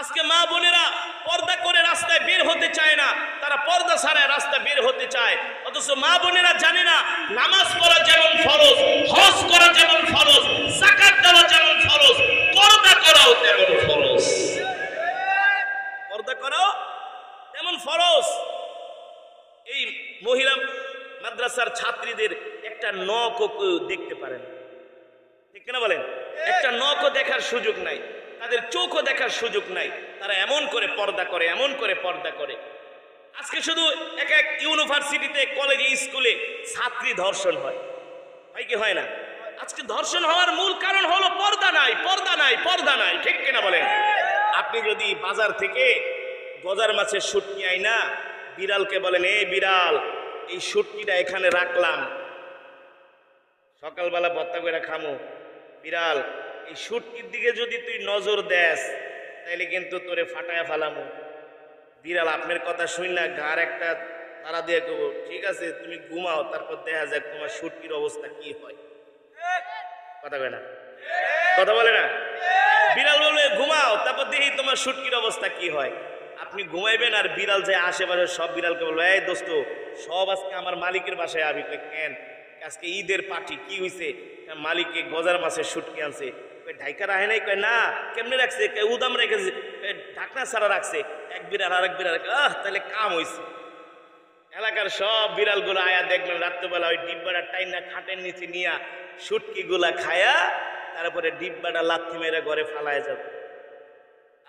আজকে মা বোনেরা পর্দা করে রাস্তায় বের হতে চায় না। তারা পর্দা ছাড়ায় রাস্তা বের হতে চায়। অথচ মা বোনেরা জানে না নামাজ পড়া যেমন ফরজ হজ করা যেমন ফরজ জাকাত দেওয়া যেমন ফরজ পর্দা করাও তেমন ফরজ। পর্দা করাও তেমন ফরজ। এই মহিলা মাদ্রাসার ছাত্রীদের একটা কেউ দেখতে পারেন ঠিক কিনা বলেন? একটা নখও দেখার সুযোগ নাই। তাদের চোখও দেখার সুযোগ নাই। তারা এমন করে পর্দা করে, এমন করে পর্দা করে। আজকে শুধু এক এক ইউনিভার্সিটিতে, কলেজে, স্কুলে ছাত্রী ধর্ষণ হয়। হয় কি হয় না? আজকে ধর্ষণ হওয়ার মূল কারণ হলো পর্দা নাই পর্দা নাই পর্দা নাই। ঠিক কিনা বলেন? আপনি যদি বাজার থেকে গজার মাছের শুটকি আইনা বিড়ালকে বলেন এই বিড়াল, এই শুটকিটা এখানে রাখলাম। সকালবেলা বত্তা করে খামো। বিড়াল, এই শুটকির দিকে যদি তুই নজর দেস, তাইলে কিন্তু তোরে ফাটায় ফালামো। বিড়াল, আপনার কথা শুন না ঘর একটা তারা দিয়ে দেবো ঠিক আছে, তুমি ঘুমাও, তারপর দেখা যাক তোমার শুটকির অবস্থা কি হয়। কথা কয় না? কথা বলে না? বিড়াল বলবে, ঘুমাও, তারপর দেখি তোমার শুটকির অবস্থা কি হয়। আপনি ঘুমাইবেন আর বিড়াল যে আশেপাশে সব বিড়ালকে বলবে, এই দোস্ত, সব আজকে আমার মালিকের বাসায় আবি। কেন? আজকে ঈদের পার্টি কি হইছে? মালিককে গজার মাছের শুটকি আনছে। কই, ঢাইকা রাহে নাই? কয় না কেমনে রাখছে? উদাম রেখেছে। ঢাকনা ছাড়া রাখছে। এক বিড়াল আর এক বিড়াল আহ তাহলে কাম হইছে। এলাকার সব বিড়ালগুলো আয়া দেখলেন রাত্রবেলা ওই ডিব্বাটা টাইনা খাটের নিচে নিয়া শুটকি গুলা খায়া তারপরে ডিব্বাটা লাথি মেরে ঘরে ফালায় যাবে।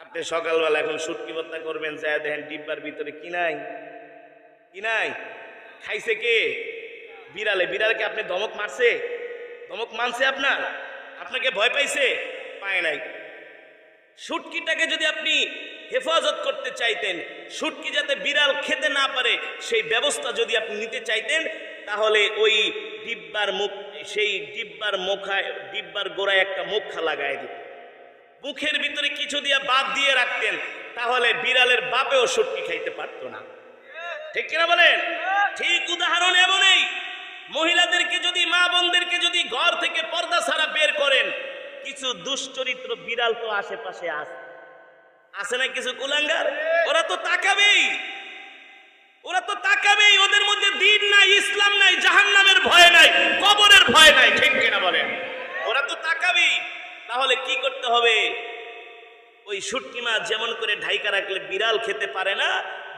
আপনি সকালবেলা এখন শুটকি ভর্তা করবেন যা দেখেন ডিব্বার ভিতরে কি নাই? কি নাই? খাইছে কে? বিড়ালে, বিড়ালকে আপনি ধমক মারছে? ধমক মানছে আপনার? আপনাকে ভয় পাইছে? পায় নাই। শুটকিটাকে যদি আপনি হেফাজত করতে চাইতেন, শুটকি যাতে বিড়াল খেতে না পারে, সেই ব্যবস্থা যদি আপনি নিতে চাইতেন, তাহলে ওই ডিব্বার মুখ, সেই ডিব্বার মুখায়, ডিব্বার গোড়ায় একটা মুখা লাগায় দিতেন। মুখের ভিতরে কিছু দিয়ে বাদ দিয়ে রাখতেন, তাহলে বিড়ালের বাপেও শুটকি খাইতে পারতো না। ঠিক কিনা বলেন? ঠিক উদাহরণ মহিলাদেরকে যদি, মা বোনদেরকে যদি ঘর থেকে পর্দা ছাড়া বের করেন, কিছু দুশ্চরিত্র বিড়াল তো আশেপাশে আছে। আছে না কিছু কুলাঙ্গার? ওরা তো তাকাবেই। ওরা তো তাকাবেই, ওদের মধ্যে দিন নাই, ইসলাম নাই, জাহান্নামের ভয় নাই, কবরের ভয় নাই, ঠিক কিনা বলেন? ওরা তো তাকাবেই। তাহলে কি করতে হবে? ওই শুটকি মাছ যেমন করে ঢাইকা রাখলে বিড়াল খেতে পারে না,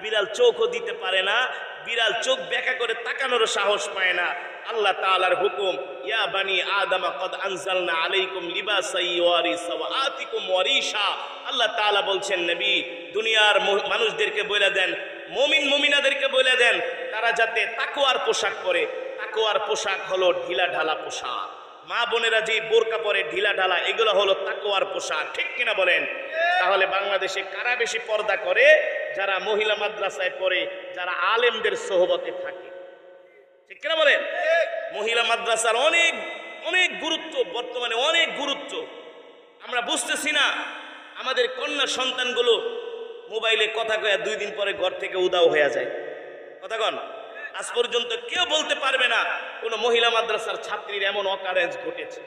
বিড়াল চোখও দিতে পারে না বিড়াল চোখ ব্যাকা করে তাকানোর সাহস পায় না। আল্লাহ তাআলার হুকুম ইয়া বানি আদমা কদ আনজালনা আলাইকুম লিবাসাই ওয়ারি সাওয়াতিকুম ওয়ারিশা। আল্লাহ তাআলা বলছেন নবী দুনিয়ার মানুষদেরকে বলে দেন মুমিন মুমিনাদেরকে বলে দেন তারা যাতে তাকওয়ার পোশাক পরে। তাকওয়ার পোশাক হলো ঢিলা ঢালা পোশাক। মা বোনেরা যে বোরকা পরে ঢিলা ঢালা এগুলো হলো তাকওয়ার পোশাক। ঠিক কিনা বলেন? তাহলে বাংলাদেশে কারা বেশি পর্দা করে? যারা মহিলা মাদ্রাসায় পড়ে, যারা আলেমদের সোহবতে থাকে। ঠিক কিনা বলেন? মহিলা মাদ্রাসার অনেক অনেক গুরুত্ব, বর্তমানে অনেক গুরুত্ব। আমরা বুঝতেছি না, আমাদের কন্যা সন্তানগুলো মোবাইলে কথা কয়া দুই দিন পরে ঘর থেকে উদাও হয়ে যায়। কথা কন? আজ পর্যন্ত কেউ বলতে পারবে না, কোনো মহিলা মাদ্রাসার ছাত্রীর এমন অকারেন্স ঘটেছে।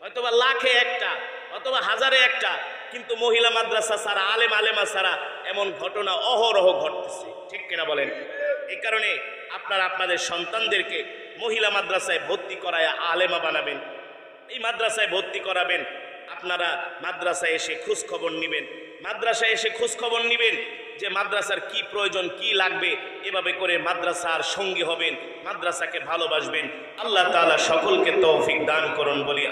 হয়তোবা লাখে একটা অথবা হাজারে একটা কিন্তু মহিলা মাদ্রাসা সারা আলেম, আলেমা ছাড়া এমন ঘটনা অহরহ ঘটতেছে। ঠিক কিনা বলেন? এই কারণে আপনারা আপনাদের সন্তানদেরকে মহিলা মাদ্রাসায় ভর্তি করায় আলেমা বানাবেন। এই মাদ্রাসায় ভর্তি করাবেন। আপনারা মাদ্রাসায় এসে খোঁজ খবর নেবেন। মাদ্রাসায় এসে খোঁজ খবর নেবেন যে মাদ্রাসার কি প্রয়োজন, কি লাগবে। এভাবে করে মাদ্রাসার সঙ্গী হবেন, মাদ্রাসাকে ভালোবাসবেন। আল্লাহ তাআলা সকলকে তৌফিক দান করুন বলি